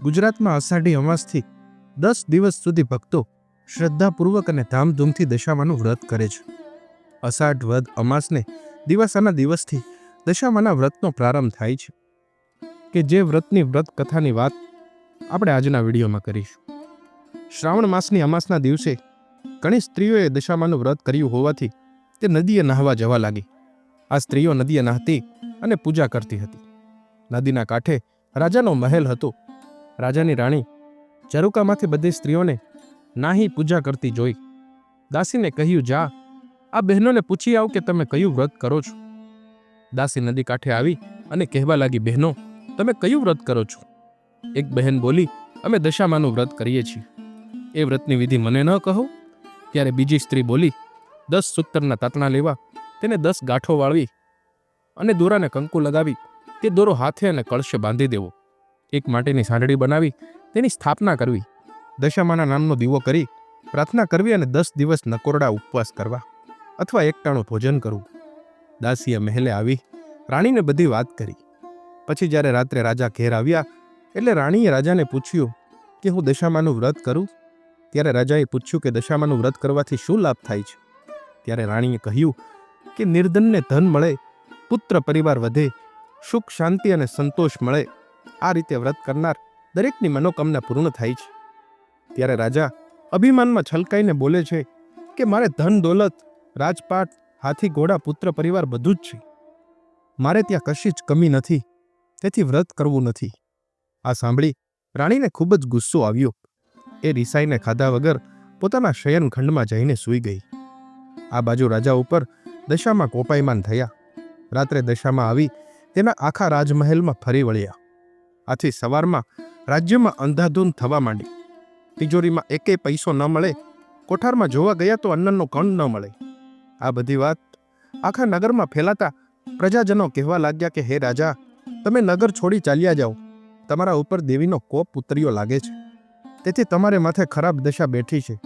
ગુજરાતમાં અષાઢી અમાસથી દસ દિવસ સુધી ભક્તો શ્રદ્ધાપૂર્વક અને ધામધૂમથી દશામાનું વ્રત કરે છે. અષાઢ વદ અમાસને દિવાસાના દિવસથી દશામાના વ્રતનો પ્રારંભ થાય છે. કે જે વ્રતની વ્રત કથાની વાત આપણે આજના વિડીયોમાં કરીશું. શ્રાવણ માસની અમાસના દિવસે ઘણી સ્ત્રીઓએ દશામાનું વ્રત કર્યું હોવાથી તે નદીએ નહાવા જવા લાગી. આ સ્ત્રીઓ નદીએ નહાતી અને પૂજા કરતી હતી. નદીના કાંઠે રાજાનો મહેલ હતો. રાજાની રાણી ચરુકામાંથી બધી સ્ત્રીઓને નાહી પૂજા કરતી જોઈ. દાસીને કહ્યું, જા, આ બહેનોને પૂછી આવ કે તમે કયું વ્રત કરો છો. દાસી નદી કાંઠે આવી અને કહેવા લાગી, બહેનો, તમે કયું વ્રત કરો છો? એક બહેન બોલી, અમે દશામાનું વ્રત કરીએ છીએ. એ વ્રતની વિધિ મને ન કહો. ત્યારે બીજી સ્ત્રી બોલી, દસ સૂતરના તાતણા લેવા, તેને દસ ગાંઠો વાળવી અને દોરાને કંકુ લગાવી, તે દોરો હાથે અને કળશે બાંધી દેવો. એક માટીની સાંડળી બનાવી, તેની સ્થાપના કરવી. દશામાના નામનો દીવો કરી, પ્રાર્થના કરવી અને દસ દિવસ નકોરડા ઉપવાસ કરવા અથવા એકટાણું ભોજન કરવું. દાસીએ મહેલે આવી, રાણીને બધી વાત કરી. પછી જ્યારે રાત્રે રાજા ઘેર આવ્યા, એટલે રાણીએ રાજાને પૂછ્યું કે હું દશામાનું વ્રત કરું? ત્યારે રાજાએ પૂછ્યું કે દશામાનું વ્રત કરવાથી શું લાભ થાય છે? ત્યારે રાણીએ કહ્યું કે નિર્ધનને ધન મળે, પુત્ર પરિવાર વધે, સુખ, શાંતિ અને સંતોષ મળે આ રીતે વ્રત કરનાર દરેકની મનોકામના પૂર્ણ થાય છે. ત્યારે રાજા અભિમાનમાં છલકાઈને બોલે છે કે મારે ધન, દોલત, રાજપાટ, હાથી, ઘોડા, પુત્ર, પરિવાર બધું જ છે. મારે ત્યાં કશી જ કમી નથી, તેથી વ્રત કરવું નથી. આ સાંભળી રાણીને ખૂબ જ ગુસ્સો આવ્યો. એ રિસાઈને ખાધા વગર પોતાના શયનખંડમાં જઈને સૂઈ ગઈ. આ બાજુ રાજા ઉપર દશામાં કોપાયમાન થયા. રાત્રે દશામાં આવી તેના આખા રાજમહેલમાં ફરી વળ્યા. આથી સવારમાં રાજ્યમાં અંધાધૂન થવા માંડી. તિજોરીમાં એકેય પૈસો ન મળે, કોઠારમાં જોવા ગયા તો અન્નનો કણ ન મળે. આ બધી વાત આખા નગરમાં ફેલાતા પ્રજાજનો કહેવા લાગ્યા કે, હે રાજા, તમે નગર છોડી ચાલ્યા જાઓ. તમારા ઉપર દેવીનો કોપ ઉતર્યો લાગે છે. તેથી તમારે માથે ખરાબ દશા બેઠી છે.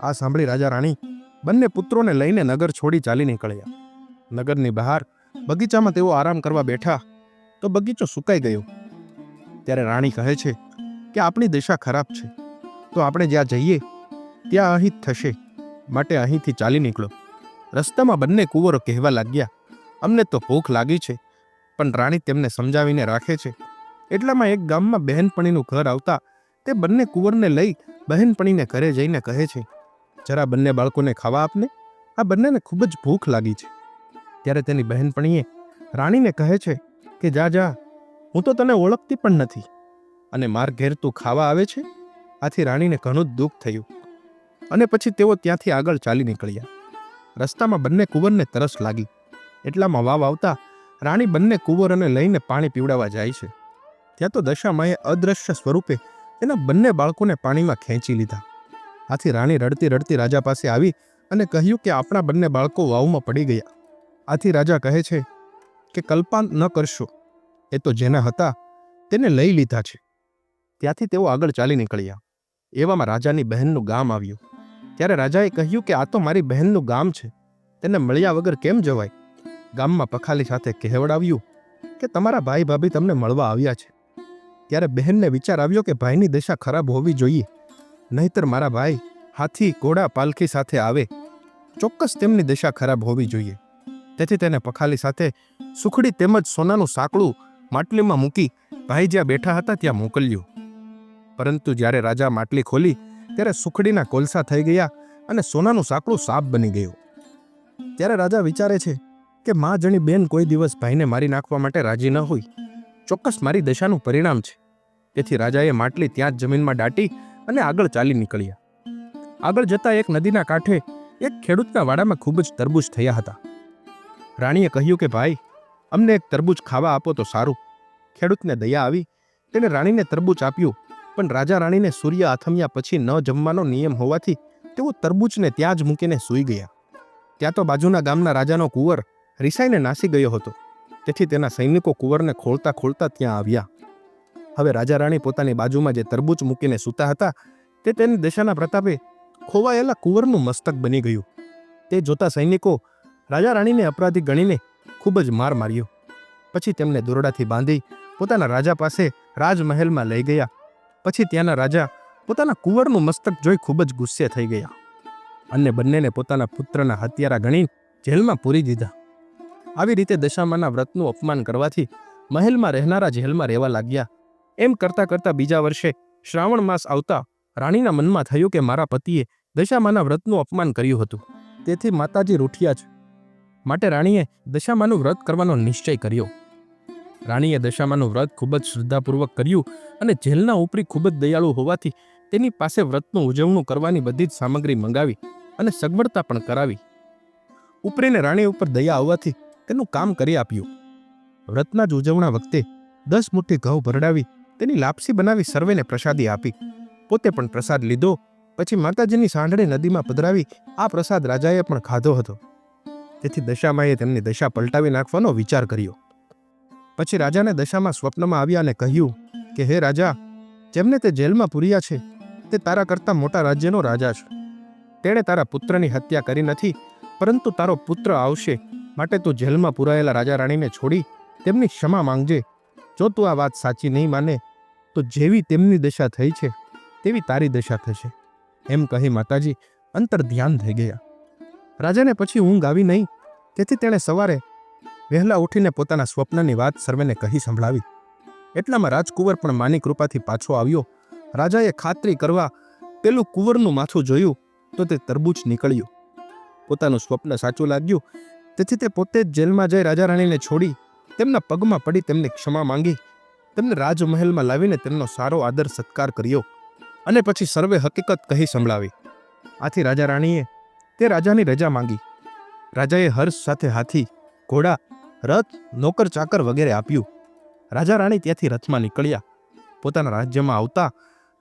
આ સાંભળી રાજા રાણી બંને પુત્રોને લઈને નગર છોડી ચાલી નીકળ્યા. નગરની બહાર બગીચામાં તેઓ આરામ કરવા બેઠા તો બગીચો સુકાઈ ગયો. ત્યારે રાણી કહે છે કે આપણી દિશા ખરાબ છે. તો આપણે જ્યાં જઈએ, ત્યાં અહીં થશે. માટે અહીંથી ચાલી નીકળો. રસ્તામાં બંને કુંવરો કહેવા લાગ્યા, અમને તો ભૂખ લાગી છે, પણ રાણી તેમને સમજાવીને રાખે છે. એટલામાં એક ગામમાં બહેનપણીનું ઘર આવતા તે બંને કુંવરને લઈ બહેનપણીને ઘરે જઈને કહે છે, જરા બંને બાળકોને ખાવા આપને? આ બંનેને ખૂબ જ ભૂખ લાગી છે. ત્યારે તેની બહેનપણીએ રાણીને કહે છે કે, જા જા હું તો તને ઓળખતી પણ નથી. અને માર ઘેર તું ખાવા આવે છે? આથી રાણીને ઘણું જ દુઃખ થયું. અને પછી તેઓ ત્યાંથી આગળ ચાલી નીકળ્યા. રસ્તામાં બંને કુંવરને તરસ લાગી. એટલામાં વાવ આવતા રાણી બંને કુંવરોને લઈને પાણી પીવડાવવા જાય છે. ત્યાં તો દશામાએ અદ્રશ્ય સ્વરૂપે તેના બંને બાળકોને પાણીમાં ખેંચી લીધા. આથી રાણી રડતી રડતી રાજા પાસે આવી અને કહ્યું કે આપણા બંને બાળકો વાવમાં પડી ગયા. આથી રાજા કહે છે કે કલ્પાન ન કરશો. એ તો જેના હતા, તેને લઈ લીધા છે. ત્યાંથી તેઓ આગળ ચાલી નીકળ્યા. એવામાં રાજાની બહેનનું ગામ આવ્યું. ત્યારે રાજાએ કહ્યું કે, આ તો મારી બહેનનું ગામ છે. તેને મળ્યા વગર કેમ જવાય? ગામમાં પખાલી સાથે કહેવડાવ્યું કે, તમારા ભાઈ ભાભી તમને મળવા આવ્યા છે. ત્યારે બહેનને વિચાર આવ્યો કે, ભાઈની દશા ખરાબ હોવી જોઈએ. નહીતર મારા ભાઈ હાથી ઘોડા પાલખી સાથે આવે. ચોક્કસ તેમની દશા ખરાબ હોવી જોઈએ. તેથી તેને પખાલી સાથે સુખડી તેમજ સોનાનું સાંકળું માટલીમાં મૂકી ભાઈ જ્યાં બેઠા હતા ત્યાં મોકલ્યું. પરંતુ જ્યારે રાજા માટલી ખોલી, ત્યારે સુખડીના કોલસા થઈ ગયા અને સોનાનું સાંકળું સાપ બની ગયું. ત્યારે રાજા વિચારે છે કે મા જણી બેન કોઈ દિવસ ભાઈને મારી નાખવા માટે રાજી ન હોય. ચોક્કસ મારી દશાનું પરિણામ છે. તેથી રાજાએ માટલી ત્યાં જ જમીનમાં દાટી અને આગળ ચાલી નીકળ્યા. આગળ જતા એક નદીના કાંઠે એક ખેડૂતના વાડામાં ખૂબ જ તરબૂચ થયા હતા. રાણીએ કહ્યું કે ભાઈ અમને એક તરબૂચ ખાવા આપો તો સારું. ખેડૂતને દયા આવી, તેને રાણીને તરબૂચ આપ્યું. પણ રાજા રાણીને સૂર્ય આથમ્યા પછી ન જમવાનો નિયમ હોવાથી તેઓ તરબૂચને ત્યાં જ મૂકીને સૂઈ ગયા. ત્યાં તો બાજુના ગામના રાજાનો કુંવર રિસાઈને નાસી ગયો હતો. તેથી તેના સૈનિકો કુંવરને ખોલતા ખોલતા ત્યાં આવ્યા. હવે રાજા રાણી પોતાની બાજુમાં જે તરબૂચ મૂકીને સૂતા હતા, તે તેની દશાના પ્રતાપે ખોવાયેલા કુંવરનું મસ્તક બની ગયું. તે જોતા સૈનિકો રાજા રાણીને અપરાધી ગણીને ખૂબ જ માર માર્યો. પછી તેમને દોરડાથી બાંધી પોતાના રાજા પાસે રાજમહેલમાં લઈ ગયા. પછી ત્યાંના રાજા પોતાના કુંવરનું મસ્તક જોઈ ખૂબ જ ગુસ્સે થઈ ગયા અને બંનેને પોતાના પુત્રના હત્યારા ગણી જેલમાં પૂરી દીધા. આવી રીતે દશામાના વ્રતનું અપમાન કરવાથી મહેલમાં રહેનારા જેલમાં રહેવા લાગ્યા. એમ કરતા કરતા બીજા વર્ષે શ્રાવણ માસ આવતા રાણીના મનમાં થયું કે મારા પતિએ દશામાના વ્રતનું અપમાન કર્યું હતું. તેથી માતાજી રૂઠિયા છે માટે રાણીએ દશામાનું વ્રત કરવાનો નિશ્ચય કર્યો. રાણીએ દશામાનું વ્રત ખૂબ જ શ્રદ્ધાપૂર્વક કર્યું અને જેલના ઉપરી ખૂબ જ દયાળુ હોવાથી તેની પાસે વ્રતનું ઉજવણું કરવાની બધી જ સામગ્રી મંગાવી અને સગવડતા પણ કરાવી. ઉપરીને રાણી ઉપર દયા આવવાથી તેનું કામ કરી આપ્યું. વ્રતના જ ઉજવણા વખતે દસ મુઠ્ઠી ઘઉં ભરડાવી તેની લાપસી બનાવી સર્વેને પ્રસાદી આપી. પોતે પણ પ્રસાદ લીધો, પછી માતાજીની સાંઢળી નદીમાં પધરાવી આ પ્રસાદ રાજાએ પણ ખાધો હતો. તેથી દશામાએ તેમની દશા પલટાવી નાખવાનો વિચાર કર્યો. પછી રાજાને દશામાં સ્વપ્નમાં આવ્યા અને કહ્યું કે, હે રાજા, જેમને તે જેલમાં પૂર્યા છે, તે તારા કરતાં મોટા રાજ્યનો રાજા છે. તેણે તારા પુત્રની હત્યા કરી નથી, પરંતુ તારો પુત્ર આવશે, માટે તું જેલમાં પુરાયેલા રાજા રાણીને છોડી તેમની ક્ષમા માંગજે. જો તું આ વાત સાચી નહીં માને, તો જેવી તેમની દશા થઈ છે, તેવી તારી દશા થશે. એમ કહી માતાજી અંતર ધ્યાન થઈ ગયા. રાજાને પછી ઊંઘ આવી નહીં. તેથી તેણે સવારે વહેલા ઉઠીને પોતાના સ્વપ્નની વાત સર્વેને કહી સંભળાવી. એટલામાં રાજકુંવર પણ માની કૃપાથી પાછો આવ્યો. રાજાએ ખાતરી કરવા પેલું કુંવરનું માથું જોયું તો તે તરબૂચ નીકળ્યું. પોતાનું સ્વપ્ન સાચું લાગ્યું. તેથી તે પોતે જ જેલમાં જઈ રાજા રાણીને છોડી તેમના પગમાં પડી તેમની ક્ષમા માંગી. તેમને રાજમહેલમાં લાવીને તેમનો સારો આદર સત્કાર કર્યો. અને પછી સર્વે હકીકત કહી સંભળાવી. આથી રાજા રાણીએ તે રાજાની રજા માંગી. રાજાએ હર્ષ સાથે હાથી, ઘોડા, રથ, નોકર, ચાકર વગેરે આપ્યું. રાજા રાણી ત્યાંથી રથમાં નીકળ્યા. પોતાના રાજ્યમાં આવતા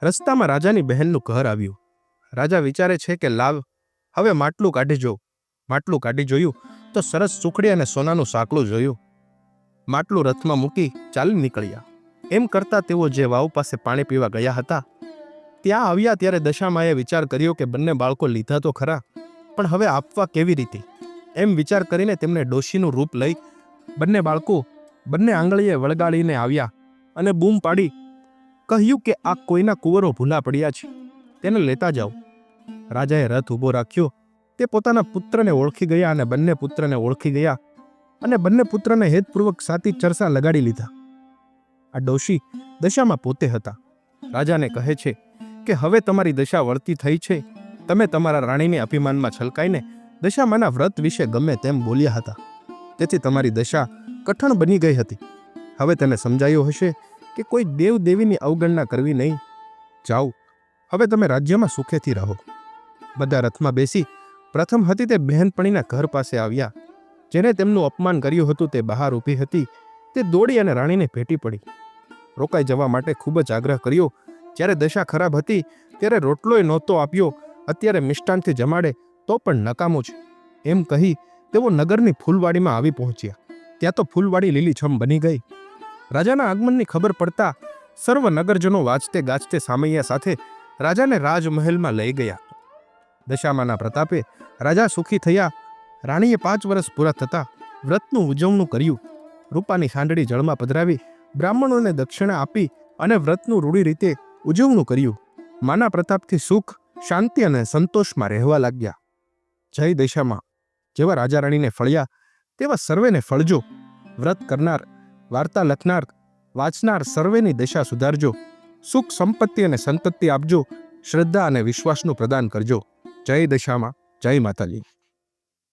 રસ્તામાં રાજાની બહેનનું ઘર આવ્યું. રાજા વિચારે છે કે, લાવ, હવે માટલું કાઢી જો. માટલું કાઢી જોયું તો સરસ સુખડી અને સોનાનું સાંકળું જોયું. માટલું રથમાં મૂકી ચાલી નીકળ્યા. એમ કરતા તેઓ જે વાવ પાસે પાણી પીવા ગયા હતા, ત્યાં આવ્યા ત્યારે દશામાએ વિચાર કર્યો કે બંને બાળકો લીધા તો ખરા. પણ હવે આપવા કેવી રીતે? એમ વિચાર કરીને તેમને ડોશીનું રૂપ લઈ બંને બાળકો બંને આંગળીએ વળગાડીને આવ્યા અને બૂમ પાડી, કહ્યું કે આ કોઈના કુંવરો ભૂલા પડ્યા છે. તેને લેતા જાઓ. રાજાએ રથ ઊભો રાખ્યો. તે પોતાના પુત્રને ઓળખી ગયા અને બંને પુત્રને ઓળખી ગયા અને બંને પુત્રને હેતપૂર્વક સાતી ચરસા લગાડી લીધા. આ ડોશી દશામાં પોતે હતા. રાજાને કહે છે કે હવે તમારી દશા વળતી થઈ છે. તમે તમારા રાણીની અભિમાનમાં છલકાઈને દશામાના વ્રત વિશે ગમે તેમ બોલ્યા હતા. તેથી તમારી દશા કઠણ બની ગઈ હતી. હવે તેને સમજાયું હશે કે કોઈ દેવ દેવીની અવગણના કરવી નહીં. જાઓ, હવે તમે રાજ્યમાં સુખેથી રહો. બધા રથમાં બેસી પ્રથમ હતી તે બહેનપણીના ઘર પાસે આવ્યા. જેને તેમનું અપમાન કર્યું હતું તે બહાર ઊભી હતી. તે દોડી અને રાણીને ભેટી પડી. રોકાઈ જવા માટે ખૂબ જ આગ્રહ કર્યો. જ્યારે દશા ખરાબ હતી, ત્યારે રોટલોય નહોતો આપ્યો. અત્યારે મિષ્ટાનથી જમાડે તો પણ નકામું છે. એમ કહી તેઓ નગરની ફૂલવાડીમાં આવી પહોંચ્યા. ત્યાં તો ફૂલવાડી લીલીછમ બની ગઈ. રાજાના આગમનની ખબર પડતા સર્વ નગરજનો વાંચતે ગાજતે સામૈયા સાથે રાજાને રાજમહેલમાં લઈ ગયા. દશામાના પ્રતાપે રાજા સુખી થયા. રાણીએ પાંચ વર્ષ પૂરા થતાં વ્રતનું ઉજવણું કર્યું. રૂપાની સાંડળી જળમાં પધરાવી બ્રાહ્મણોને દક્ષિણા આપી અને વ્રતનું રૂઢી રીતે ઉજવણું કર્યું. માના પ્રતાપથી સુખ શાંતિ અને સંતોષમાં રહેવા લાગ્યા. જય દિશામાં, જેવા રાજા રાણીને ફળ્યા, તેવા સર્વેને ફળજો. વ્રત કરનાર, વાર્તા લખનાર, વાંચનાર સર્વેની દશા સુધારજો. સુખ, સંપત્તિ અને સંતતિ આપજો. શ્રદ્ધા અને વિશ્વાસનું પ્રદાન કરજો. જય દશામાં, જય માતાજી.